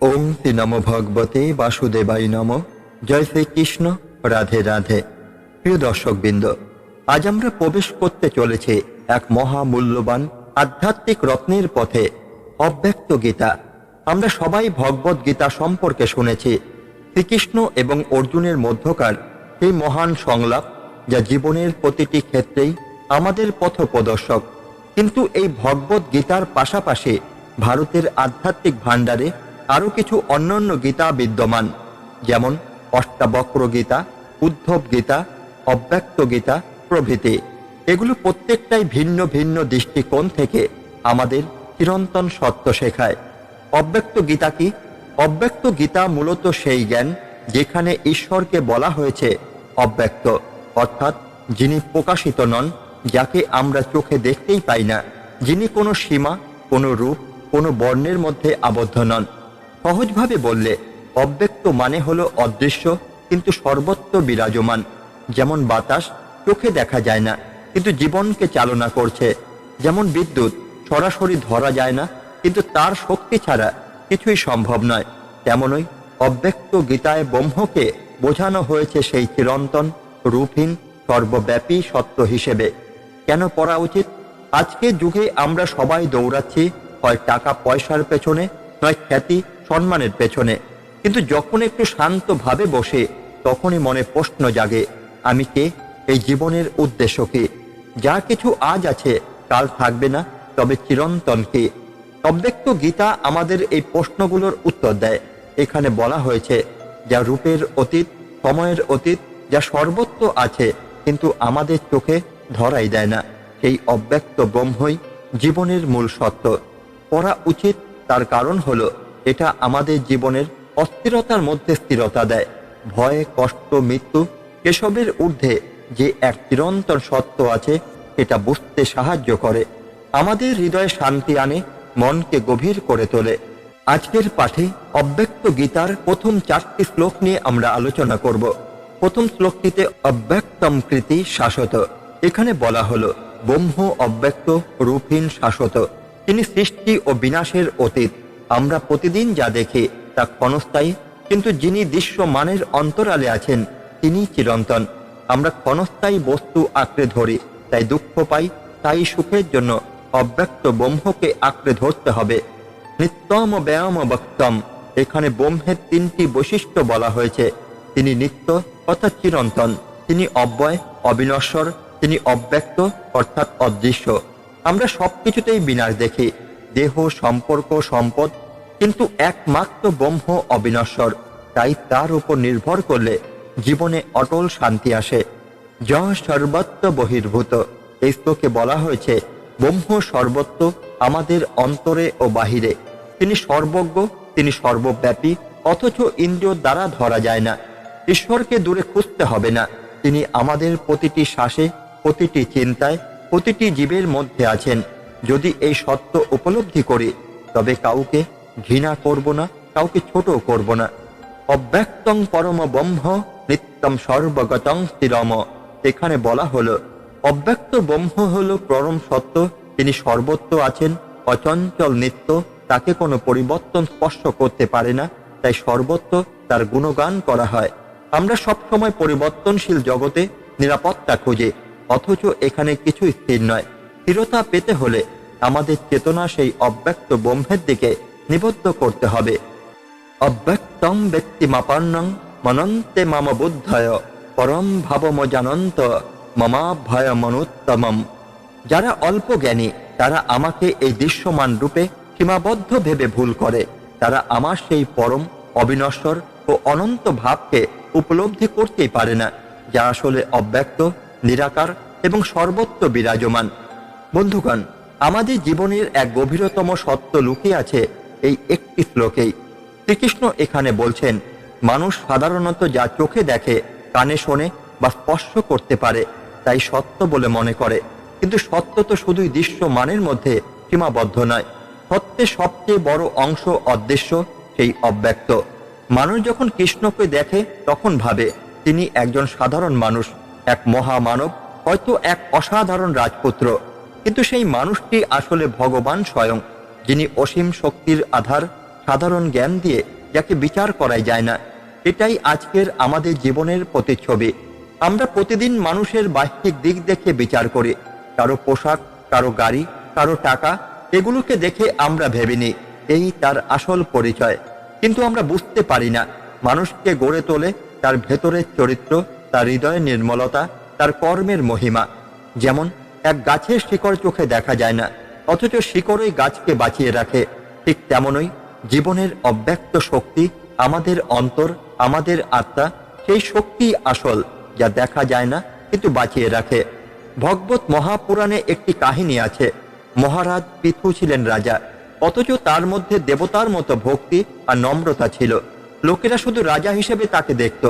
ওম শ্রী নম ভগবতে বাসুদেবাই নম। জয় শ্রীকৃষ্ণ, রাধে রাধে। প্রিয় দর্শকবৃন্দ, আজ আমরা প্রবেশ করতে চলেছে এক মহা মূল্যবান আধ্যাত্মিক রত্নের পথে অব্যক্ত গীতা। আমরা সবাই ভগবত গীতা সম্পর্কে শুনেছি। শ্রীকৃষ্ণ এবং অর্জুনের মধ্যকার এই মহান সংলাপ যা জীবনের প্রতিটি ক্ষেত্রেই আমাদের পথ প্রদর্শক কিন্তু এই ভগবত গীতার পাশাপাশি ভারতের আধ্যাত্মিক ভাণ্ডারে আরও কিছু অন্যান্য গীতা বিদ্যমান, যেমন অষ্টাবক্র গীতা উদ্ধব গীতা অব্যক্ত গীতা প্রভৃতি। এগুলো প্রত্যেকটাই ভিন্ন ভিন্ন দৃষ্টিকোণ থেকে আমাদের চিরন্তন সত্য শেখায়। অব্যক্ত গীতা কি? অব্যক্ত গীতা মূলত সেই জ্ঞান যেখানে ঈশ্বরকে বলা হয়েছে অব্যক্ত, অর্থাৎ যিনি প্রকাশিত নন, যাকে আমরা চোখে দেখতেই পাই না। যিনি কোনো সীমা, কোনো রূপ, কোনো বর্ণের মধ্যে আবদ্ধ নন। সহজভাবে বললে, অব্যক্ত মানে হলো অদৃশ্য, কিন্তু সর্বত্র বিরাজমান। যেমন বাতাস, চোখে দেখা যায় না, কিন্তু জীবনকে চালনা করছে। যেমন বিদ্যুৎ, সরাসরি ধরা যায় না, কিন্তু তার শক্তি ছাড়া কিছুই সম্ভব নয়। তেমনই অব্যক্ত গীতায় ব্রহ্মকে বোঝানো হয়েছে সেই চিরন্তন, রূপহীন, সর্বব্যাপী সত্য হিসেবে। কেন পড়া উচিত? আজকের যুগে আমরা সবাই দৌড়াচ্ছি, হয় টাকা পয়সার পেছনে, নয় খ্যাতি সম্মানের পেছনে। কিন্তু যখন একটু শান্তভাবে বসে, তখনই মনে প্রশ্ন জাগে, আমি কে? এই জীবনের উদ্দেশ্য কি? যা কিছু আজ আছে, কাল থাকবে না, তবে চিরন্তন কি? অব্যক্ত গীতা আমাদের এই প্রশ্নগুলোর উত্তর দেয়। এখানে বলা হয়েছে, যা রূপের অতীত, সময়ের অতীত, যা সর্বত্র আছে, কিন্তু আমাদের চোখে ধরাই দেয় না। সেই অব্যক্ত ব্রহ্মই জীবনের মূল সত্য। পড়া উচিত, তার কারণ হলো এটা আমাদের জীবনের অস্থিরতার মধ্যে স্থিরতা দেয়। ভয়, কষ্ট, মৃত্যু এসবের ঊর্ধ্বে যে এক চিরন্তন সত্য আছে এটা বুঝতে সাহায্য করে। আমাদের হৃদয়ে শান্তি আনে, মনকে গভীর করে তোলে। আজকের পাঠে অব্যক্ত গীতার প্রথম চারটি শ্লোক নিয়ে আমরা আলোচনা করব। প্রথম শ্লোকটিতে অব্যক্তম কৃতি শাশ্বত। এখানে বলা হলো, ব্রহ্ম অব্যক্ত, রূপহীন শাশ্বত। তিনি সৃষ্টি ও বিনাশের অতীত। আমরা প্রতিদিন যা দেখি তা ক্ষণস্থায়ী, কিন্তু যিনি দৃশ্যমানের অন্তরালে আছেন তিনি চিরন্তন। আমরা ক্ষণস্থায়ী বস্তু আঁকড়ে ধরি, তাই দুঃখ পাই, তাই সুখের জন্য অব্যক্ত ব্রহ্মকে আঁকড়ে ধরতে হবে। নিত্যম ব্যায়াম বক্তম, এখানে ব্রহ্মের তিনটি বৈশিষ্ট্য বলা হয়েছে। তিনি নিত্য অর্থাৎ চিরন্তন, তিনি অব্যয়, অবিনশ্বর, তিনি অব্যক্ত, অর্থাৎ অদৃশ্য। আমরা সবকিছুতেই বিনাশ দেখি, দেহ, সম্পর্ক, সম্পদ কিন্তু একমাত্র ব্রহ্ম অবিনশ্বর তাই তার উপর নির্ভর করলে জীবনে অটল শান্তি আসে। য সর্বত্র বহির্ভূত, এই শ্লোকে বলা হয়েছে, ব্রহ্ম সর্বত্র আমাদের অন্তরে ও বাহিরে। তিনি সর্বজ্ঞ, তিনি সর্বব্যাপী, অথচ ইন্দ্রিয় দ্বারা ধরা যায় না। ঈশ্বরকে দূরে খুঁজতে হবে না। তিনি আমাদের প্রতিটি শ্বাসে, প্রতিটি চিন্তায়, প্রতিটি জীবের মধ্যে আছেন। যদি এই সত্য উপলব্ধি করি, তবে কাউকে ঘৃণা করব না, কাউকে ছোট করব না। অব্যক্তং পরম ব্রহ্ম, নিত্যম সর্বগতং স্থিরম। এখানে বলা হলো, অব্যক্ত ব্রহ্ম হলো পরম সত্য, তিনি সর্বত্র আছেন, অচঞ্চল নিত্য, তাকে কোনো পরিবর্তন স্পর্শ করতে পারে না, তাই সর্বত্র তার গুণগান করা হয়। আমরা সবসময় পরিবর্তনশীল জগতে নিরাপত্তা খুঁজি, অথচ এখানে কিছু স্থির নয়। স্থিরতা পেতে হলে আমাদের চেতনা সেই অব্যক্ত ব্রহ্মের দিকে নিবদ্ধ করতে হবে। অব্যক্তং ব্যক্তিমাপন্নং মনন্তে মাম বুদ্ধয়, পরম ভাবম জানন্ত মমাভয় মনুত্তমম। যারা অল্প জ্ঞানী, তারা আমাকে এই দৃশ্যমান রূপে সীমাবদ্ধ ভেবে ভুল করে। তারা আমার সেই পরম, অবিনশ্বর ও অনন্ত ভাবকে উপলব্ধি করতেই পারে না, যা আসলে অব্যক্ত, নিরাকার এবং সর্বত্র বিরাজমান। বন্ধুগণ, আমাদের জীবনের এক গভীরতম সত্য লুকিয়ে আছে এই একটি শ্লোকেই শ্রীকৃষ্ণ এখানে বলছেন, মানুষ সাধারণত যা চোখে দেখে, কানে শোনে বা স্পর্শ করতে পারে, তাই সত্য বলে মনে করে। কিন্তু সত্য তো শুধুই দৃশ্যমানের মধ্যে সীমাবদ্ধ নয়। সত্যের সবচেয়ে বড় অংশ অদৃশ্য, সেই অব্যক্ত। মানুষ যখন কৃষ্ণকে দেখে, তখন ভাবে, তিনি একজন সাধারণ মানুষ, এক মহামানব, হয়তো এক অসাধারণ রাজপুত্র। কিন্তু সেই মানুষটি আসলে ভগবান স্বয়ং। যিনি অসীম শক্তির আধার, সাধারণ জ্ঞান দিয়ে যাকে বিচার করাই যায় না এটাই আজকের আমাদের জীবনের প্রতিচ্ছবি। আমরা প্রতিদিন মানুষের বাহ্যিক দিক দেখে বিচার করি। কারও পোশাক, কারও গাড়ি, কারও টাকা, এগুলোকে দেখে আমরা ভেবে নিই। এই তার আসল পরিচয়। কিন্তু আমরা বুঝতে পারি না, মানুষকে গড়ে তোলে তার ভেতরের চরিত্র, তার হৃদয়ের নির্মলতা, তার কর্মের মহিমা। যেমন এক গাছের শিকড় চোখে দেখা যায় না অথচ শিকড়ই গাছকে বাঁচিয়ে রাখে, ঠিক তেমনই জীবনের অব্যক্ত শক্তি আমাদের অন্তর, আমাদের আত্মা, সেই শক্তি আসল যা দেখা যায় না কিন্তু বাঁচিয়ে রাখে। ভগবত মহাপুরাণে একটি কাহিনী আছে, মহারাজ পিথু ছিলেন রাজা, অথচ তার মধ্যে দেবতার মতো ভক্তি আর নম্রতা ছিল। লোকেরা শুধু রাজা হিসেবে তাকে দেখত,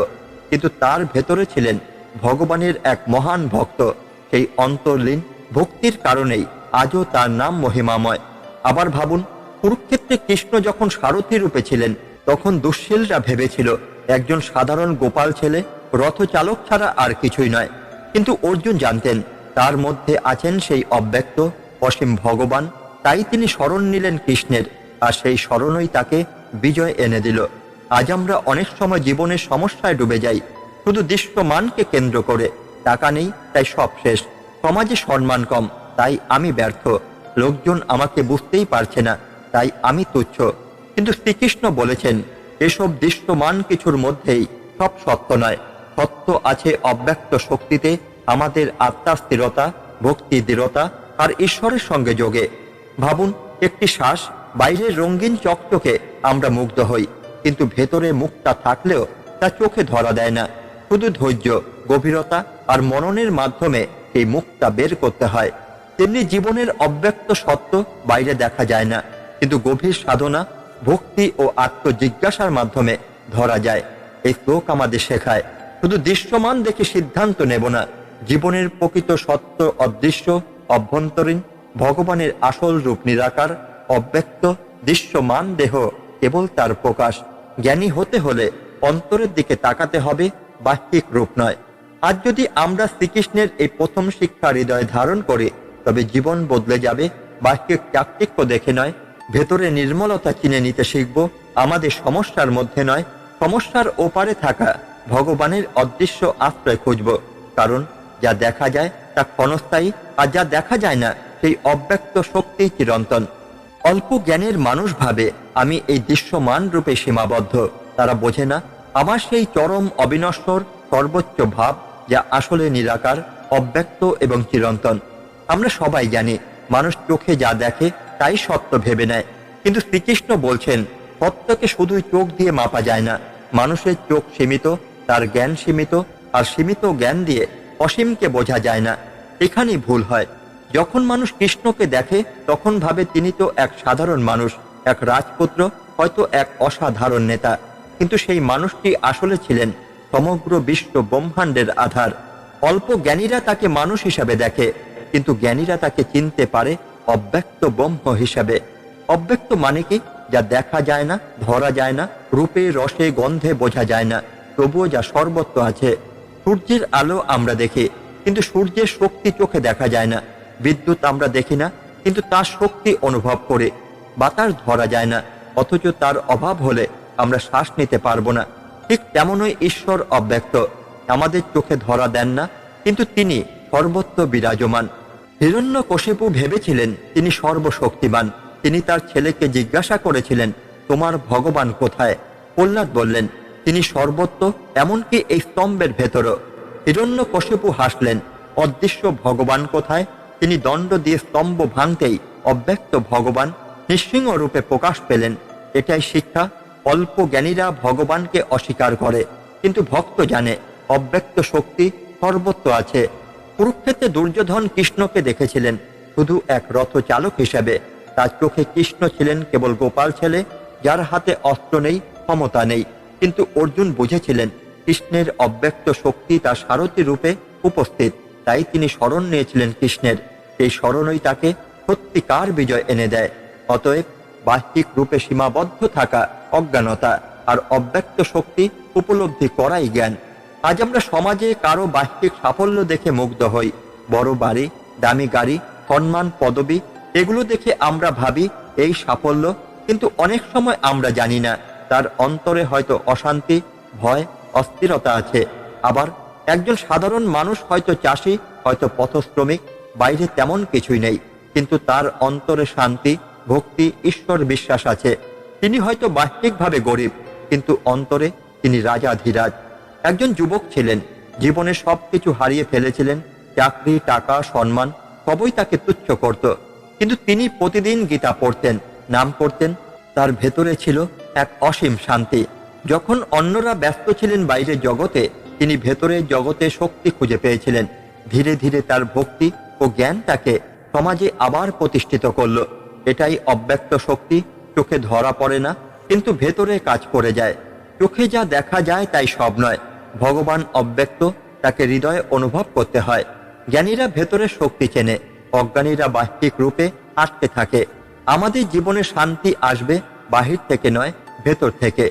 কিন্তু তার ভেতরে ছিলেন ভগবানের এক মহান ভক্ত, সেই অন্তর্লীন ভক্তির কারণেই। আজও তার নাম মহিমাময়। আবার ভাবুন, কুরুক্ষেত্রে কৃষ্ণ যখন সারথী রূপে ছিলেন, তখন দুঃশীলরা ভেবেছিল, একজন সাধারণ গোপাল ছেলে, রথচালক ছাড়া আর কিছুই নয়। কিন্তু অর্জুন জানতেন, তার মধ্যে আছেন সেই অব্যক্ত অসীম ভগবান, তাই তিনি স্মরণ নিলেন কৃষ্ণের, আর সেই স্মরণই তাকে বিজয় এনে দিল। আজ আমরা অনেক সময় জীবনের সমস্যায় ডুবে যাই, শুধু দৃশ্যমানকে কেন্দ্র করে, টাকা নেই, তাই সব শেষ। সমাজে সম্মান কম। তাই আমি ব্যর্থ। লোকজন আমাকে বুঝতেই পারছে না, তাই আমি তুচ্ছ। কিন্তু শ্রীকৃষ্ণ বলেছেন, এসব দৃশ্যমান কিছুর মধ্যেই সব সত্য নয়। সত্য আছে অব্যক্ত শক্তিতে, আমাদের আত্মার স্থিরতা ভক্তি দৃঢ়তা আর ঈশ্বরের সঙ্গে যোগে। ভাবুন, একটি শ্বাস বাইরের রঙিন চকচকে আমরা মুগ্ধ হই, কিন্তু ভেতরে মুখটা থাকলেও তা চোখে ধরা দেয় না। শুধু ধৈর্য, গভীরতা আর মননের মাধ্যমে এই মুখটা বের করতে হয়। তেমনি জীবনের অব্যক্ত সত্য বাইরে দেখা যায় না, কিন্তু গভীর সাধনা, ভক্তি ও আত্মজিজ্ঞাসার মাধ্যমে ধরা যায়। এই শ্লোক আমাদের শেখায়, শুধু দৃশ্যমান দেখে সিদ্ধান্ত নেব না, জীবনের প্রকৃত সত্য, অদৃশ্য, অভ্যন্তরীণ, ভগবানের আসল রূপ নিরাকার, অব্যক্ত, দৃশ্যমান দেহ কেবল তার প্রকাশ। জ্ঞানী হতে হলে অন্তরের দিকে তাকাতে হবে, বাহ্যিক রূপ নয়। আজ যদি আমরা শ্রীকৃষ্ণের এই প্রথম শিক্ষা হৃদয়ে ধারণ করি তবে জীবন বদলে যাবে বাহ্যিক চাকচিক্য দেখে নয়। ভেতরে নির্মলতা চিনে নিতে শিখব, আমাদের সমস্যার মধ্যে নয়। সমস্যার ওপারে থাকা ভগবানের অদৃশ্য আশ্রয় খুঁজব, কারণ যা দেখা যায় তা ক্ষণস্থায়ী, আর যা দেখা যায় না, সেই অব্যক্ত শক্তি চিরন্তন। অল্প জ্ঞানের মানুষ ভাবে, আমি এই দৃশ্যমান রূপে সীমাবদ্ধ। তারা বোঝে না, আমার সেই চরম অবিনশ্বর, সর্বোচ্চ ভাব, যা আসলে নিরাকার, অব্যক্ত এবং চিরন্তন। আমরা সবাই জানি, মানুষ চোখে যা দেখে, তাই সত্য ভেবে নেয়। কিন্তু শ্রীকৃষ্ণ বলছেন, সত্যকে শুধুই চোখ দিয়ে মাপা যায় না। মানুষের চোখ সীমিত, তার জ্ঞান সীমিত, আর সীমিত জ্ঞান দিয়ে অসীমকে বোঝা যায় না। এখানেই ভুল হয়। যখন মানুষ কৃষ্ণকে দেখে, তখন ভাবে তিনি তো এক সাধারণ মানুষ, এক রাজপুত্র, হয়তো এক অসাধারণ নেতা। কিন্তু সেই মানুষটি আসলে ছিলেন সমগ্র বিশ্ব ব্রহ্মাণ্ডের আধার। অল্প জ্ঞানীরা তাকে মানুষ হিসাবে দেখে। কিন্তু জ্ঞানীরা তাকে চিনতে পারে অব্যক্ত ব্রহ্ম হিসাবে। অব্যক্ত মানে কি? যা দেখা যায় না, ধরা যায় না, রূপে, রসে, গন্ধে বোঝা যায় না, তবুও যা সর্বত্র আছে। সূর্যের আলো আমরা দেখি, কিন্তু সূর্যের শক্তি চোখে দেখা যায় না। বিদ্যুৎ আমরা দেখি না, কিন্তু তার শক্তি অনুভব করে। বাতাস ধরা যায় না, অথচ তার অভাব হলে আমরা শ্বাস নিতে পারব না। ঠিক তেমনই ঈশ্বর অব্যক্ত, আমাদের চোখে ধরা দেন না, কিন্তু তিনি সর্বত্র বিরাজমান। হিরণ্য কশিপু ভেবেছিলেন তিনি সর্বশক্তিমান তিনি তার ছেলেকে জিজ্ঞাসা করেছিলেন, তোমার ভগবান কোথায়? প্রহ্লাদ বললেন, তিনি সর্বত্র, এমনকি এই স্তম্ভের ভেতরও। হিরণ্য কশিপু হাসলেন, অদৃশ্য ভগবান কোথায়? তিনি দণ্ড দিয়ে স্তম্ভ ভাঙতেই অব্যক্ত ভগবান নিঃসিংহ রূপে প্রকাশ পেলেন, এটাই শিক্ষা, অল্প জ্ঞানীরা ভগবানকে অস্বীকার করে, কিন্তু ভক্ত জানে, অব্যক্ত শক্তি সর্বত্র আছে। কুরুক্ষেত্রে দুর্যোধন কৃষ্ণকে দেখেছিলেন। শুধু এক রথ চালক হিসেবে। তার চোখে কৃষ্ণ ছিলেন কেবল গোপাল ছেলে, যার হাতে অস্ত্র নেই, ক্ষমতা নেই। কিন্তু অর্জুন বুঝেছিলেন, কৃষ্ণের অব্যক্ত শক্তি তার সারথী রূপে উপস্থিত। তাই তিনি স্মরণ নিয়েছিলেন কৃষ্ণের। এই স্মরণই তাকে সত্যিকার বিজয় এনে দেয়। অতএব বাহ্যিক রূপে সীমাবদ্ধ থাকা অজ্ঞানতা আর অব্যক্ত শক্তি উপলব্ধি করাই জ্ঞান। আজ আমরা সমাজে কারও বাহ্যিক সাফল্য দেখে মুগ্ধ হই। বড় বাড়ি, দামি গাড়ি, সম্মান, পদবি, এগুলো দেখে আমরা ভাবি, এই সাফল্য কিন্তু অনেক সময় আমরা জানি না। তার অন্তরে হয়তো অশান্তি, ভয়, অস্থিরতা আছে। আবার একজন সাধারণ মানুষ হয়তো চাষি, হয়তো পথশ্রমিক, বাইরে তেমন কিছুই নেই। কিন্তু তার অন্তরে শান্তি, ভক্তি, ঈশ্বর বিশ্বাস আছে। তিনি হয়তো বাহ্যিকভাবে গরিব, কিন্তু অন্তরে তিনি রাজা ধীরাজ। একজন যুবক ছিলেন, জীবনে সবকিছু হারিয়ে ফেলেছিলেন, চাকরি, টাকা, সম্মান, সবই তাকে তুচ্ছ করত। কিন্তু তিনি প্রতিদিন গীতা পড়তেন, নাম করতেন, তার ভেতরে ছিল এক অসীম শান্তি। যখন অন্যরা ব্যস্ত ছিলেন বাইরের জগতে, তিনি ভেতরে জগতে শক্তি খুঁজে পেয়েছিলেন। ধীরে ধীরে তার ভক্তি ও জ্ঞান তাকে সমাজে আবার প্রতিষ্ঠিত করল। এটাই অব্যক্ত শক্তি, চোখে ধরা পড়ে না, কিন্তু ভেতরে কাজ করে যায়। চোখে যা দেখা যায় তাই সব নয়। ভগবান অব্যক্ত, তাকে হৃদয়ে অনুভব করতে হয়। জ্ঞানীরা ভেতরে শক্তি চেনে, অজ্ঞানীরা বাহ্যিক রূপে আটকে থাকে। আমাদের জীবনে শান্তি আসবে বাহির থেকে নয়, ভেতর থেকে।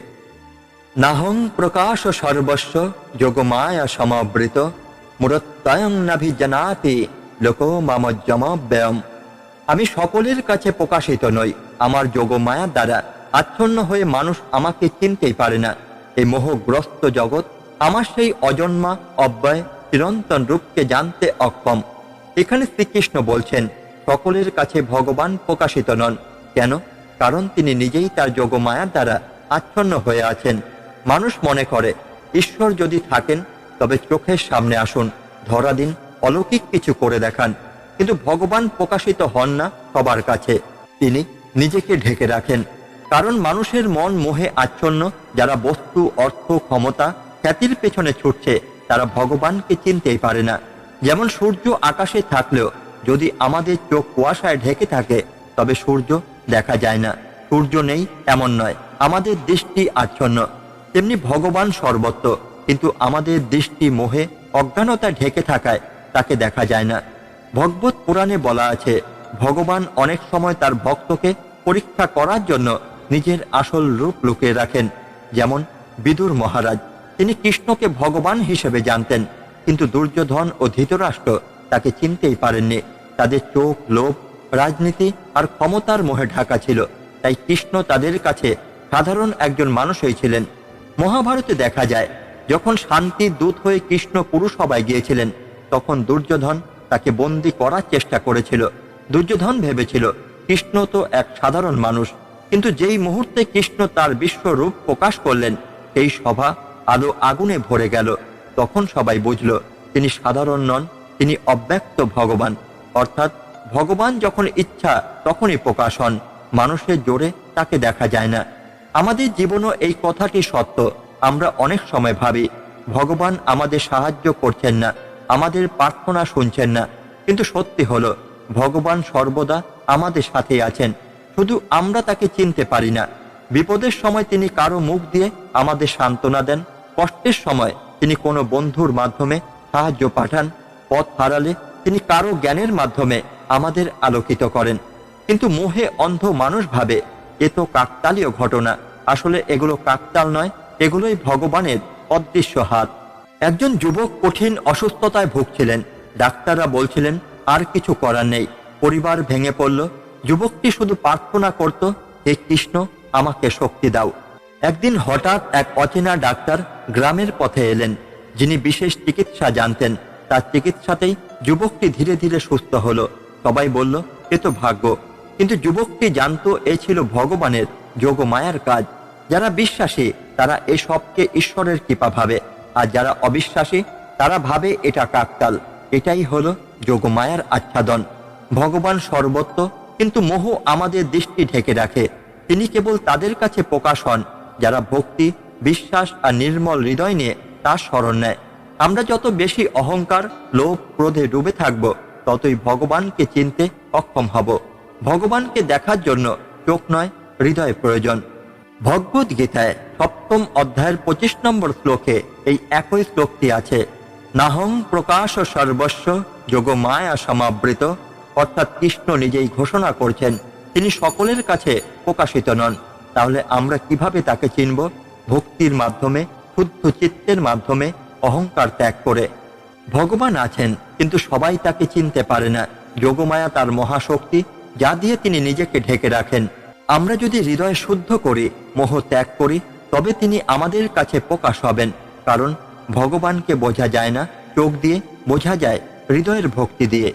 নাহং প্রকাশ সর্বস্ব, যোগমায়া সমাবৃত, মূরত্তয়ং নাভিজানাতি, লোক মামজ্জমাব্যয়ম আমি সকলের কাছে প্রকাশিত নই, আমার যোগমায়ার দ্বারা। আচ্ছন্ন হয়ে মানুষ আমাকে চিনতেই পারে না। এই মোহগ্রস্ত জগৎ আমার সেই অজন্মা অব্যয় চিরন্তন রূপকে জানতে অক্ষম। এখানে শ্রীকৃষ্ণ বলছেন, সকলের কাছে ভগবান প্রকাশিত নন, কেন? কারণ তিনি নিজেই তার যোগমায়ার দ্বারা আচ্ছন্ন হয়ে আছেন। মানুষ মনে করে, ঈশ্বর যদি থাকেন, তবে চোখের সামনে আসুন, ধরা দিন, অলৌকিক কিছু করে দেখান। কিন্তু ভগবান প্রকাশিত হন না সবার কাছে, তিনি নিজেকে ঢেকে রাখেন। কারণ মানুষের মন মোহে আচ্ছন্ন, যারা বস্তু, অর্থ, ক্ষমতা খ্যাতির পেছনে ছুটছে, তারা ভগবানকে চিনতেই পারে না। যেমন সূর্য আকাশে থাকলেও, যদি আমাদের চোখ কুয়াশায় ঢেকে থাকে, তবে সূর্য দেখা যায় না। সূর্য নেই, এমন নয়। আমাদের দৃষ্টি আচ্ছন্ন। তেমনি ভগবান সর্বত্র, কিন্তু আমাদের দৃষ্টি মোহে অজ্ঞানতা ঢেকে থাকায় তাকে দেখা যায় না। ভগবত পুরাণে বলা আছে, ভগবান অনেক সময় তার ভক্তকে পরীক্ষা করার জন্য নিজের আসল রূপ লুকিয়ে রাখেন, যেমন বিদুর মহারাজ। তিনি কৃষ্ণকে ভগবান হিসেবে জানতেন, কিন্তু দুর্যোধন ও ধৃতরাষ্ট্র তাকে চিনতেই পারেননি। তাদের চোখ, লোভ, রাজনীতি আর ক্ষমতার মোহে ঢাকা ছিল, তাই কৃষ্ণ তাদের কাছে সাধারণ একজন মানুষই ছিলেন। মহাভারতে দেখা যায়, যখন শান্তির দূত হয়ে কৃষ্ণ পুরুষ সভায় গিয়েছিলেন, তখন দুর্যোধন তাকে বন্দি করার চেষ্টা করেছিল। দুর্যোধন ভেবেছিল, কৃষ্ণ তো এক সাধারণ মানুষ, কিন্তু যেই মুহূর্তে কৃষ্ণ তার বিশ্বরূপ প্রকাশ করলেন, সেই সভা আলো আগুনে ভরে গেল। তখন সবাই বুঝল, তিনি সাধারণ নন, তিনি অব্যক্ত ভগবান। অর্থাৎ ভগবান যখন ইচ্ছা, তখনই প্রকাশ হন। মানুষের জোরে তাকে দেখা যায় না। আমাদের জীবনও এই কথাটি সত্য। আমরা অনেক সময় ভাবি, ভগবান আমাদের সাহায্য করছেন না, আমাদের প্রার্থনা শুনছেন না। কিন্তু সত্যি হলো, ভগবান সর্বদা আমাদের সাথে আছেন। শুধু আমরা তাকে চিনতে পারি না। বিপদের সময় তিনি কারও মুখ দিয়ে আমাদের সান্ত্বনা দেন কষ্টের সময় তিনি কোনো বন্ধুর মাধ্যমে সাহায্য পাঠান, পথ হারালে তিনি কারও জ্ঞানের মাধ্যমে আমাদের আলোকিত করেন। কিন্তু মোহে অন্ধ মানুষ ভাবে, এ তো কাকতালীয় ঘটনা। আসলে এগুলো কাকতাল নয়, এগুলোই ভগবানের অদৃশ্য হাত। একজন যুবক কঠিন অসুস্থতায় ভুগছিলেন। ডাক্তাররা বলছিলেন, আর কিছু করার নেই। পরিবার ভেঙে পড়ল। যুবকটি শুধু প্রার্থনা করত, হে কৃষ্ণ, আমাকে শক্তি দাও। একদিন হঠাৎ এক অচেনা ডাক্তার গ্রামের পথে এলেন, যিনি বিশেষ চিকিৎসা জানতেন। তার চিকিৎসাতেই যুবকটি ধীরে ধীরে সুস্থ হলো। সবাই বলল, এ তো ভাগ্য। কিন্তু যুবকটি জানতো, এ ছিল ভগবানের যোগমায়ার কাজ। যারা বিশ্বাসী, তারা এসবকে ঈশ্বরের কৃপা ভাবে। আর যারা অবিশ্বাসী, তারা ভাবে এটা কাকতাল। এটাই হলো যোগমায়ার আচ্ছাদন। ভগবান সর্বত্র, কিন্তু মোহ আমাদের দৃষ্টি ঢেকে রাখে। তিনি কেবল তাদের কাছে প্রকাশ হন। যারা ভক্তি, বিশ্বাস আর নির্মল হৃদয় নিয়ে তার স্মরণ নেয়। আমরা যত বেশি অহংকার, লোভ, ক্রোধে ডুবে থাকব, ততই ভগবানকে চিনতে অক্ষম হব। ভগবানকে দেখার জন্য চোখ নয়, হৃদয় প্রয়োজন। ভগবদ গীতায় সপ্তম অধ্যায়ের পঁচিশ নম্বর শ্লোকে এই একই শ্লোকটি আছে। নাহং প্রকাশ সর্বস্ব, যোগ মায়া সমাবৃত, অর্থাৎ কৃষ্ণ নিজেই ঘোষণা করছেন, তিনি সকলের কাছে প্রকাশিত নন। তাহলে আমরা কীভাবে তাকে চিনব? ভক্তির মাধ্যমে, শুদ্ধ চিত্তের মাধ্যমে, অহংকার ত্যাগ করে। ভগবান আছেন, কিন্তু সবাই তাকে চিনতে পারে না। যোগমায়া তার মহাশক্তি, যা দিয়ে তিনি নিজেকে ঢেকে রাখেন। আমরা যদি হৃদয় শুদ্ধ করি, মোহ ত্যাগ করি, তবে তিনি আমাদের কাছে প্রকাশ হবেন। কারণ ভগবানকে বোঝা যায় না, চোখ দিয়ে বোঝা যায় হৃদয়ের ভক্তি দিয়ে।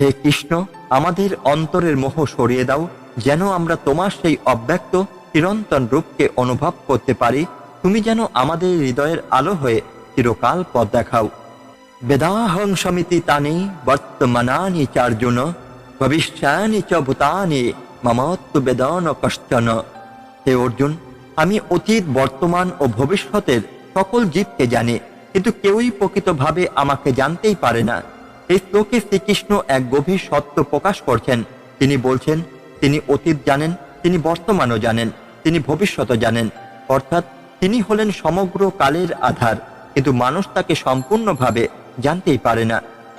হে কৃষ্ণ, আমাদের অন্তরের মোহ সরিয়ে দাও, যেন আমরা তোমার সেই অব্যক্ত চিরন্তন রূপকে অনুভব করতে পারি, তুমি যেন আমাদের হৃদয়ের আলো হয়ে চিরকাল পথ দেখাও। বেদাহং সমিতি তানি বর্তমানানি চার্জুন, ভবিষ্যানি চ ভূতানি মমত্ব বেদন কষ্টন হে অর্জুন, আমি অতীত, বর্তমান ও ভবিষ্যতের সকল জীবকে জানি, কিন্তু কেউই প্রকৃতভাবে আমাকে জানতেই পারে না। এই শ্লোকে শ্রীকৃষ্ণ এক গভীর সত্য প্রকাশ করছেন। তিনি বলছেন, তিনি অতীত জানেন তিনি বর্তমানও জানেন, তিনি ভবিষ্যৎ জানেন। অর্থাৎ তিনি হলেন সমগ্র কালের আধার, কিন্তু মানুষ তাকে সম্পূর্ণভাবে জানতেই পারে না।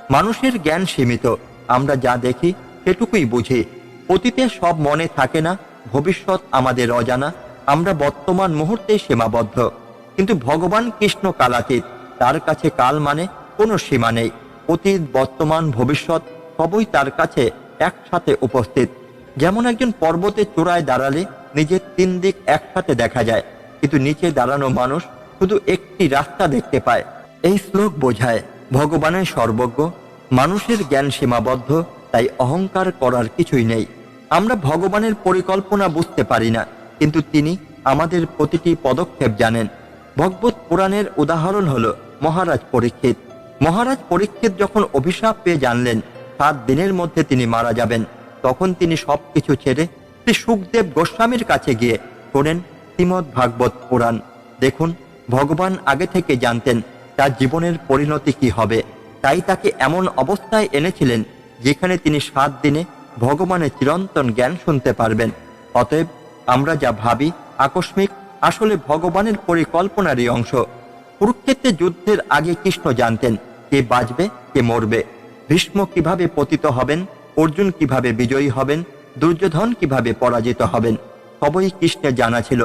মানুষের জ্ঞান সীমিত, আমরা যা দেখি সেটুকুই বুঝি। অতীতে সব মনে থাকে না, ভবিষ্যৎ আমাদের অজানা, আমরা বর্তমান মুহূর্তে সীমাবদ্ধ। কিন্তু ভগবান কৃষ্ণ কালাতীত, তার কাছে কাল মানে কোনো সীমা নেই। অতীত, বর্তমান, ভবিষ্যৎ সবই তার কাছে একসাথে উপস্থিত। যেমন একজন পর্বতের চূড়ায় দাঁড়ালে নিজের তিন দিক একসাথে দেখা যায়, কিন্তু নিচে দাঁড়ানো মানুষ শুধু একটি রাস্তা দেখতে পায়। এই শ্লোক বোঝায়, ভগবানের সর্বজ্ঞ, মানুষের জ্ঞান সীমাবদ্ধ, তাই অহংকার করার কিছুই নেই। আমরা ভগবানের পরিকল্পনা বুঝতে পারি না, কিন্তু তিনি আমাদের প্রতিটি পদক্ষেপ জানেন। ভগবত পুরাণের উদাহরণ হল মহারাজ পরীক্ষিত। মহারাজ পরীক্ষিত যখন অভিশাপ পেয়ে জানলেন, সাত দিনের মধ্যে তিনি মারা যাবেন। তখন তিনি সবকিছু ছেড়ে শ্রী সুখদেব গোস্বামীর কাছে গিয়ে শোনেন শ্রীমদ ভাগবত পুরাণ। দেখুন, ভগবান আগে থেকে জানতেন তার জীবনের পরিণতি কি হবে। তাই তাকে এমন অবস্থায় এনেছিলেন যেখানে তিনি সাত দিনে ভগবানের চিরন্তন জ্ঞান শুনতে পারবেন। অতএব আমরা যা ভাবি, আকস্মিক, আসলে ভগবানের পরিকল্পনারই অংশ। কুরুক্ষেত্রে যুদ্ধের আগে কৃষ্ণ জানতেন, কে বাঁচবে, কে মরবে। ভীষ্ম কীভাবে পতিত হবেন অর্জুন কীভাবে বিজয়ী হবেন, দুর্যোধন কীভাবে পরাজিত হবেন, সবই কৃষ্ণের জানা ছিল।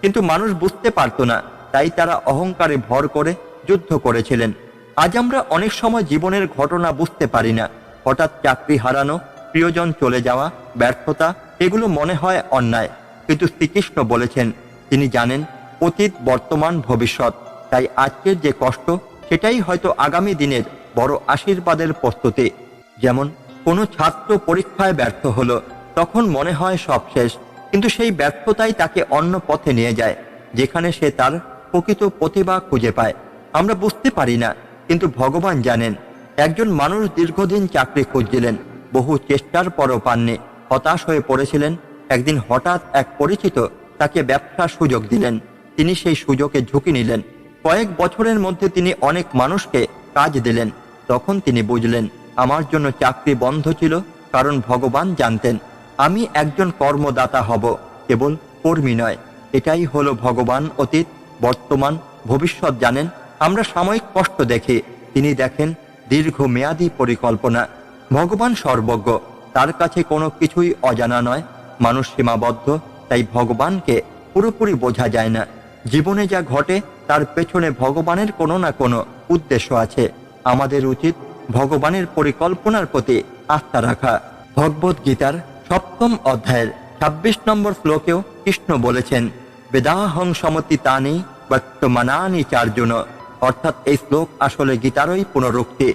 কিন্তু মানুষ বুঝতে পারত না, তাই তারা অহংকারে ভর করে যুদ্ধ করেছিলেন। আজ আমরা অনেক সময় জীবনের ঘটনা বুঝতে পারি না। হঠাৎ চাকরি হারানো, প্রিয়জন চলে যাওয়া, ব্যর্থতা, এগুলো মনে হয় অন্যায়। কিন্তু শ্রীকৃষ্ণ বলেছেন, তিনি জানেন, অতীত বর্তমান ভবিষ্যৎ। তাই আজকের যে কষ্ট, সেটাই হয়তো আগামী দিনের বড় আশীর্বাদের প্রস্তুতি। যেমন কোনো ছাত্র পরীক্ষায় ব্যর্থ হলো, তখন মনে হয় সব শেষ। কিন্তু সেই ব্যর্থতাই তাকে অন্য পথে নিয়ে যায়, যেখানে সে তার প্রকৃত প্রতিভা খুঁজে পায়। আমরা বুঝতে পারি না, কিন্তু ভগবান জানেন, একজন মানুষ দীর্ঘদিন চাকরি খুঁজছিলেন, বহু চেষ্টার পরও পাননি, হতাশ হয়ে পড়েছিলেন। একদিন হঠাৎ এক পরিচিত তাকে ব্যবসার সুযোগ দিলেন। তিনি সেই সুযোগে ঝুঁকি নিলেন। কয়েক বছরের মধ্যে তিনি অনেক মানুষকে কাজ দিলেন। তখন তিনি বুঝলেন আমার জন্য চাকরি বন্ধ ছিল, কারণ ভগবান জানতেন, আমি একজন কর্মদাতা হব, কেবল কর্মী নয়। এটাই হলো ভগবান অতীত, বর্তমান, ভবিষ্যৎ জানেন, আমরা সাময়িক কষ্ট দেখি, তিনি দেখেন দীর্ঘমেয়াদী পরিকল্পনা। ভগবান সর্বজ্ঞ, তার কাছে কোনো কিছুই অজানা নয়, মানুষ সীমাবদ্ধ, তাই ভগবানকে পুরোপুরি বোঝা যায় না। জীবনে যা ঘটে, তার পেছনে ভগবানের কোনো না কোনো উদ্দেশ্য আছে। আমাদের উচিত ভগবানের পরিকল্পনার প্রতি আস্থা রাখা। ভগবত গীতার সপ্তম অধ্যায়ের ছাব্বিশ নম্বর শ্লোকেও কৃষ্ণ বলেছেন, বেদাহং সমতি তানি বর্তমানানি চারজন। অর্থাৎ এই শ্লোক আসলে গীতারই পুনরুক্তি,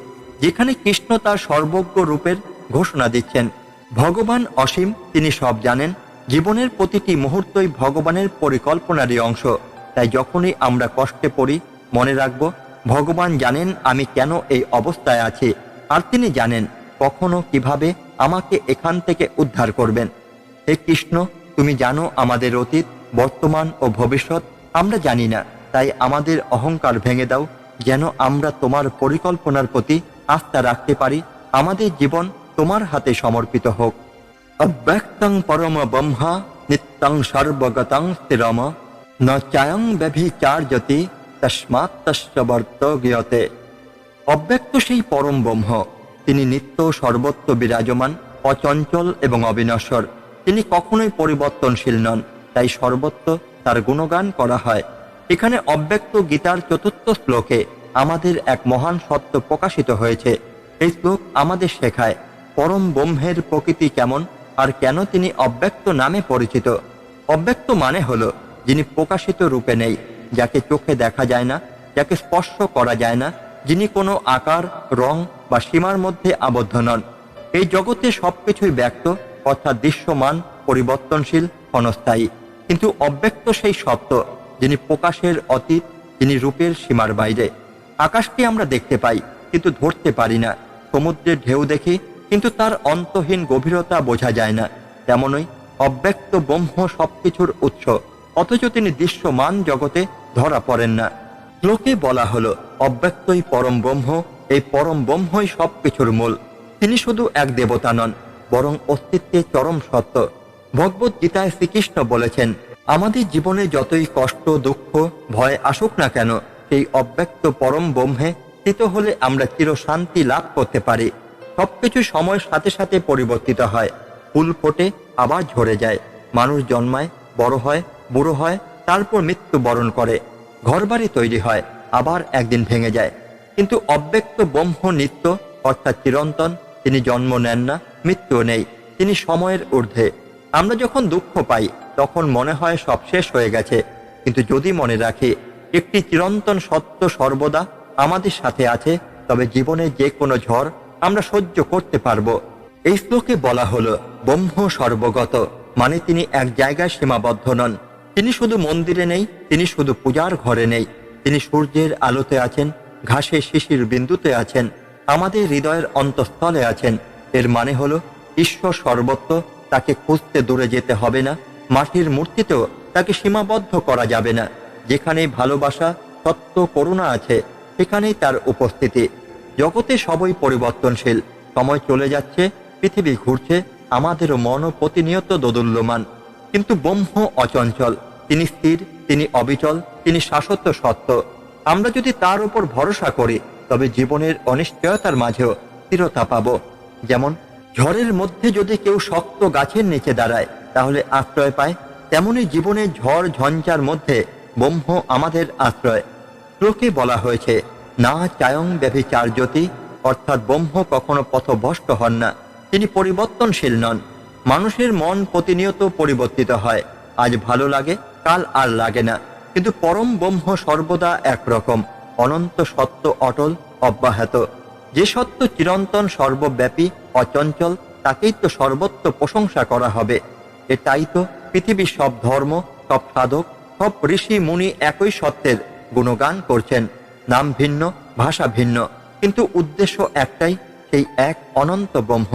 যেখানে কৃষ্ণ তার সর্বজ্ঞ রূপের ঘোষণা দিচ্ছেন। ভগবান অসীম, তিনি সব জানেন, জীবনের প্রতিটি মুহূর্তই ভগবানের পরিকল্পনারই অংশ। তাই যখনই আমরা কষ্টে পড়ি, মনে রাখব ভগবান জানেন আমি কেন এই অবস্থায় আছি, আর তিনি জানেন কখনো কীভাবে আমাকে এখান থেকে উদ্ধার করবেন। হে কৃষ্ণ, তুমি জানো আমাদের অতীত, বর্তমান ও ভবিষ্যৎ আমরা জানি না, তাই আমাদের অহংকার ভেঙে দাও, যেন আমরা তোমার পরিকল্পনার প্রতি আস্থা রাখতে পারি, আমাদের জীবন তোমার হাতে সমর্পিত হোক। অব্যক্তং পরম ব্রহ্মা, নিত্যং সর্বগতং স্থিরম, ন চায়ং ব্যভিচার্যতি তস্মাৎ অব্যক্ত সেই পরম ব্রহ্ম, তিনি নিত্য সর্বত্র বিরাজমান, অচঞ্চল এবং অবিনশ্বর। তিনি কখনোই পরিবর্তনশীল নন, তাই সর্বত্র তার গুণগান করা হয়। এখানে অব্যক্ত গীতার চতুর্থ শ্লোকে আমাদের এক মহান সত্য প্রকাশিত হয়েছে। এই শ্লোক আমাদের শেখায়, পরম ব্রহ্মের প্রকৃতি কেমন, আর কেন তিনি অব্যক্ত নামে পরিচিত? অব্যক্ত মানে হল, যিনি প্রকাশিত রূপে নেই যাকে চোখে দেখা যায় না, যাকে স্পর্শ করা যায় না, যিনি কোনো আকার, রং বা সীমার মধ্যে আবদ্ধ নন। এই জগতে সবকিছুই ব্যক্ত, অর্থাৎ দৃশ্যমান, পরিবর্তনশীল, ক্ষণস্থায়ী। কিন্তু অব্যক্ত সেই সত্য, যিনি প্রকাশের অতীত, যিনি রূপের সীমার বাইরে। আকাশকে আমরা দেখতে পাই, কিন্তু ধরতে পারি না। সমুদ্রের ঢেউ দেখি, কিন্তু তার অন্তহীন গভীরতা বোঝা যায় না। তেমনই অব্যক্ত ব্রহ্ম সবকিছুর উৎস, অথচ তিনি দৃশ্যমান জগতে ধরা পড়েন না। লোকে বলা হলো, অব্যক্তই পরম ব্রহ্ম, এই পরম ব্রহ্মই সবকিছুর মূল। তিনি শুধু এক দেবতা নন, বরং অস্তিত্বে চরম সত্য। ভগবত গীতায় শ্রীকৃষ্ণ বলেছেন, আমাদের জীবনে যতই কষ্ট, দুঃখ, ভয় আসুক না কেন, সেই অব্যক্ত পরম ব্রহ্মে স্থিত হলে আমরা চিরশান্তি লাভ করতে পারি। সবকিছু সময়ের সাথে সাথে পরিবর্তিত হয়। ফুল ফোটে, আবার ঝরে যায়। মানুষ জন্মায়, বড় হয়, বুড়ো হয় তারপর মৃত্যু বরণ করে। ঘরবাড়ি তৈরি হয়, আবার একদিন ভেঙে যায়। কিন্তু অব্যক্ত ব্রহ্ম নিত্য, অর্থাৎ চিরন্তন, তিনি জন্ম নেন না মৃত্যু নেই, তিনি সময়ের ঊর্ধ্বে। আমরা যখন দুঃখ পাই, তখন মনে হয় সব শেষ হয়ে গেছে। কিন্তু যদি মনে রাখি, একটি চিরন্তন সত্য সর্বদা আমাদের সাথে আছে, তবে জীবনে যে কোনো ঝড় আমরা সহ্য করতে পারব। এই শ্লোকে বলা হলো, ব্রহ্ম সর্বগত মানে তিনি এক জায়গায় সীমাবদ্ধ নন। তিনি শুধু মন্দিরে নেই, তিনি শুধু পূজার ঘরে নেই। তিনি সূর্যের আলোতে আছেন, ঘাসে শিশির বিন্দুতে আছেন, আমাদের হৃদয়ের অন্তঃস্থলে আছেন। এর মানে হলো, ঈশ্বর সর্বত্র তাকে খুঁজতে দূরে যেতে হবে না, মাটির মূর্তিতেও তাকে সীমাবদ্ধ করা যাবে না। যেখানে ভালোবাসা, সত্য, করুণা আছে, সেখানেই তার উপস্থিতি। জগতে সবই পরিবর্তনশীল। সময় চলে যাচ্ছে, পৃথিবী ঘুরছে, আমাদেরও মনও প্রতিনিয়ত দোদুল্যমান। কিন্তু ব্রহ্ম অচঞ্চল, তিনি স্থির, তিনি অবিচল, তিনি শাশ্বত সত্য। আমরা যদি তার উপর ভরসা করি, তবে জীবনের অনিশ্চয়তার মাঝেও স্থিরতা পাব। যেমন, ঝড়ের মধ্যে যদি কেউ শক্ত গাছের নিচে দাঁড়ায়, তাহলে আশ্রয় পায়। তেমনি জীবনের ঝড় ঝঞ্ঝার মধ্যে ব্রহ্ম আমাদের আশ্রয়। শ্লোকে বলা হয়েছে, না চায়ং ব্যভিচার্যতি অর্থাৎ ব্রহ্ম কখনো পথভ্রষ্ট হন না। তিনি পরিবর্তনশীল নন। মানুষের মন প্রতিনিয়ত পরিবর্তিত হয়। আজ ভালো লাগে, কাল আর লাগে না। কিন্তু পরম ব্রহ্ম সর্বদা একরকম, অনন্ত সত্য অটল, অব্যাহত। যে সত্য চিরন্তন, সর্বব্যাপী, অচঞ্চল, তাকেই তো সর্বত্র প্রশংসা করা হবে। এটাই তো পৃথিবীর সব ধর্ম, সব সাধক, সব ঋষি, মুনি একই সত্যের গুণগান করছেন। নাম ভিন্ন, ভাষা ভিন্ন, কিন্তু উদ্দেশ্য একটাই, সেই এক অনন্ত ব্রহ্ম।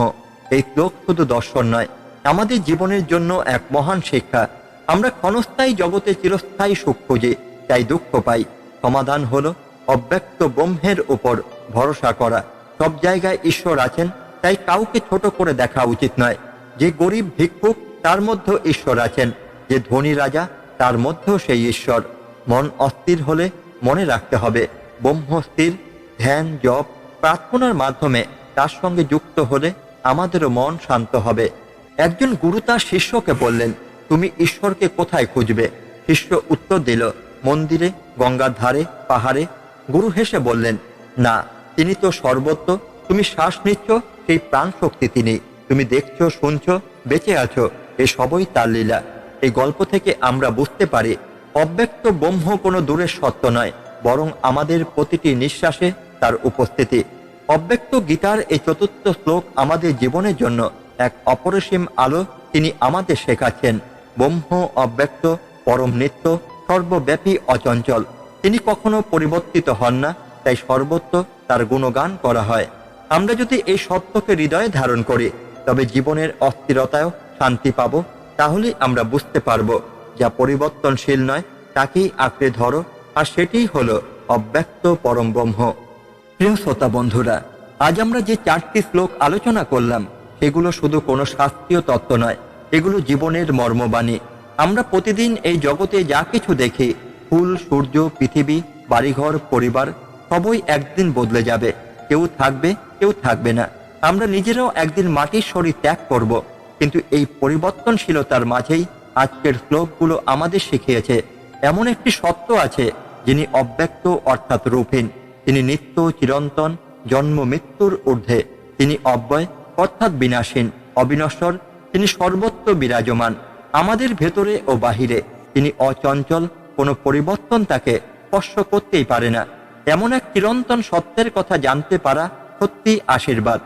এই শ্লোক শুধু দর্শন নয় আমাদের জীবনের জন্য এক মহান শিক্ষা। আমরা ক্ষণস্থায়ী জগতে চিরস্থায়ী সুখ খুঁজি, তাই দুঃখ পাই। সমাধান হল অব্যক্ত ব্রহ্মের উপর ভরসা করা। সব জায়গায় ঈশ্বর আছেন, তাই কাউকে ছোট করে দেখা উচিত নয়। যে গরিব ভিক্ষুক, তার মধ্যে ঈশ্বর আছেন। যে ধনী রাজা, তার মধ্যেও সেই ঈশ্বর। মন অস্থির হলে মনে রাখতে হবে, ব্রহ্ম স্থির, ধ্যান, জপ, প্রার্থনার মাধ্যমে তার সঙ্গে যুক্ত হলে আমাদেরও মন শান্ত হবে। একজন গুরু তার শিষ্যকে বললেন, তুমি ঈশ্বরকে কোথায় খুঁজবে? শিষ্য উত্তর দিল, মন্দিরে, গঙ্গার ধারে, পাহাড়ে। গুরু হেসে বললেন, না, তিনি তো সর্বত্র। তুমি শ্বাস নিচ্ছ, সেই প্রাণ শক্তি তিনি। তুমি দেখছ, শুনছো, বেঁচে আছো, এ সবই তার লীলা। এই গল্প থেকে আমরা বুঝতে পারি, অব্যক্ত ব্রহ্ম কোনো দূরের সত্য নয়, বরং আমাদের প্রতিটি নিঃশ্বাসে তার উপস্থিতি। অব্যক্ত গীতার এই চতুর্থ শ্লোক আমাদের জীবনের জন্য এক অপরিসীম আলো তিনি আমাদের শেখাচ্ছেন। ব্রহ্ম, অব্যক্ত, পরম নিত্য, সর্বব্যাপী অচঞ্চল। তিনি কখনো পরিবর্তিত হন না, তাই সর্বত্র তার গুণগান করা হয়। আমরা যদি এই সত্যকে হৃদয়ে ধারণ করি, তবে জীবনের অস্থিরতায়ও শান্তি পাব তাহলে আমরা বুঝতে পারব যা পরিবর্তনশীল নয়, তাকেই আঁকড়ে ধরো, আর সেটিই হলো অব্যক্ত পরম ব্রহ্ম। প্রিয় শ্রোতা বন্ধুরা, আজ আমরা যে চারটি শ্লোক আলোচনা করলাম সেগুলো শুধু কোনো শাস্ত্রীয় তত্ত্ব নয়, এগুলো জীবনের মর্মবাণী। আমরা প্রতিদিন এই জগতে যা কিছু দেখি, ফুল, সূর্য, পৃথিবী, বাড়িঘর, পরিবার, সবই একদিন বদলে যাবে। কেউ থাকবে কেউ থাকবে না। আমরা নিজেরাও একদিন মাটির শরীর ত্যাগ করব, কিন্তু এই পরিবর্তনশীলতার মাঝেই আজকের শ্লোকগুলো আমাদের শিখিয়েছে। এমন একটি সত্য আছে, যিনি অব্যক্ত অর্থাৎ রূপহীন। তিনি নিত্য চিরন্তন, জন্ম মৃত্যুর ঊর্ধ্বে। তিনি অব্যয় অর্থাৎ বিনাশীন, অবিনশ্বর, তিনি সর্বত্র বিরাজমান, আমাদের ভেতরে ও বাহিরে। তিনি অচঞ্চল, কোনো পরিবর্তন তাকে স্পর্শ করতেই পারে না। এমন এক চিরন্তন সত্যের কথা জানতে পারা সত্যি আশীর্বাদ।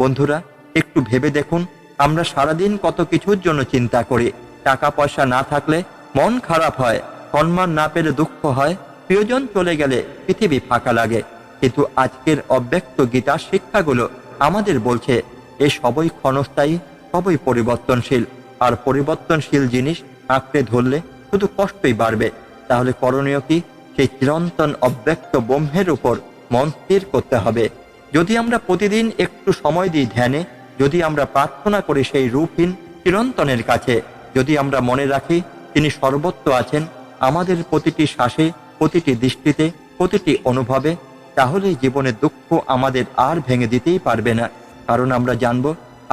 বন্ধুরা, একটু ভেবে দেখুন, আমরা সারাদিন কত কিছুর জন্য চিন্তা করি। টাকা পয়সা না থাকলে মন খারাপ হয়, সম্মান না পেলে দুঃখ হয়, প্রিয়জন চলে গেলে পৃথিবী ফাঁকা লাগে। কিন্তু আজকের অব্যক্ত গীতার শিক্ষাগুলো আমাদের বলছে এ সবই ক্ষণস্থায়ী, সবই পরিবর্তনশীল। আর পরিবর্তনশীল জিনিস আঁকড়ে ধরলে শুধু কষ্টই বাড়বে। তাহলে করণীয় কি? সেই চিরন্তন অব্যক্ত ব্রহ্মের উপর মন স্থির করতে হবে। যদি আমরা প্রতিদিন একটু সময় দিই ধ্যানে, যদি আমরা প্রার্থনা করি সেই রূপহীন চিরন্তনের কাছে, যদি আমরা মনে রাখি তিনি সর্বত্র আছেন, আমাদের প্রতিটি শ্বাসে, প্রতিটি দৃষ্টিতে, প্রতিটি অনুভবে তাহলে জীবনের দুঃখ আমাদের আর ভেঙে দিতেই পারবে না। কারণ আমরা জানব,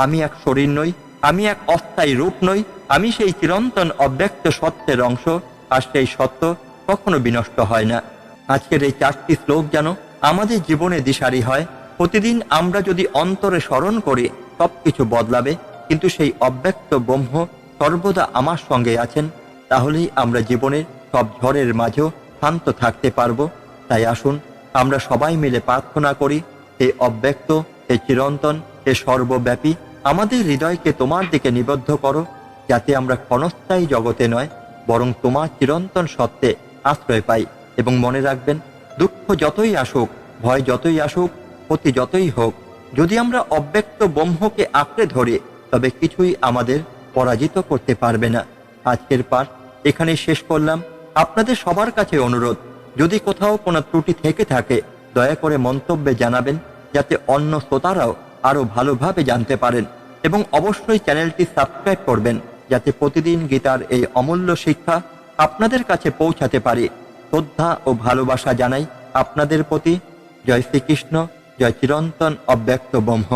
আমি এক শরীর নই, আমি এক অস্থায়ী রূপ নই, আমি সেই চিরন্তন অব্যক্ত সত্যের অংশ, আর সেই সত্য কখনো বিনষ্ট হয় না। আজকের এই চারটি শ্লোক যেন আমাদের জীবনে দিশারি হয়, প্রতিদিন আমরা যদি অন্তরে স্মরণ করি, সবকিছু বদলাবে, কিন্তু সেই অব্যক্ত ব্রহ্ম সর্বদা আমার সঙ্গে আছেন, তাহলেই আমরা জীবনের সব ঝড়ের মাঝেও শান্ত থাকতে পারব। তাই আসুন, আমরা সবাই মিলে প্রার্থনা করি, হে অব্যক্ত হে চিরন্তন, হে সর্বব্যাপী, আমাদের হৃদয়কে তোমার দিকে নিবদ্ধ করো, যাতে আমরা ক্ষণস্থায়ী জগতে নয়, বরং তোমার চিরন্তন সত্ত্বে আশ্রয় পাই। এবং মনে রাখবেন, দুঃখ যতই আসুক, ভয় যতই আসুক, ক্ষতি যতই হোক, যদি আমরা অব্যক্ত ব্রহ্মকে আঁকড়ে ধরি, তবে কিছুই আমাদের পরাজিত করতে পারবে না। আজকের পাঠ এখানেই শেষ করলাম। আপনাদের সবার কাছে অনুরোধ, যদি কোথাও কোনো ত্রুটি থেকে থাকে, দয়া করে মন্তব্যে জানাবেন। যাতে অন্য শ্রোতারাও আরও ভালোভাবে জানতে পারেন এবং অবশ্যই চ্যানেলটি সাবস্ক্রাইব করবেন যাতে প্রতিদিন গীতার এই অমূল্য শিক্ষা আপনাদের কাছে পৌঁছাতে পারে। শ্রদ্ধা ও ভালোবাসা জানাই আপনাদের প্রতি। জয় শ্রীকৃষ্ণ, জয় চিরন্তন অব্যক্ত ব্রহ্ম।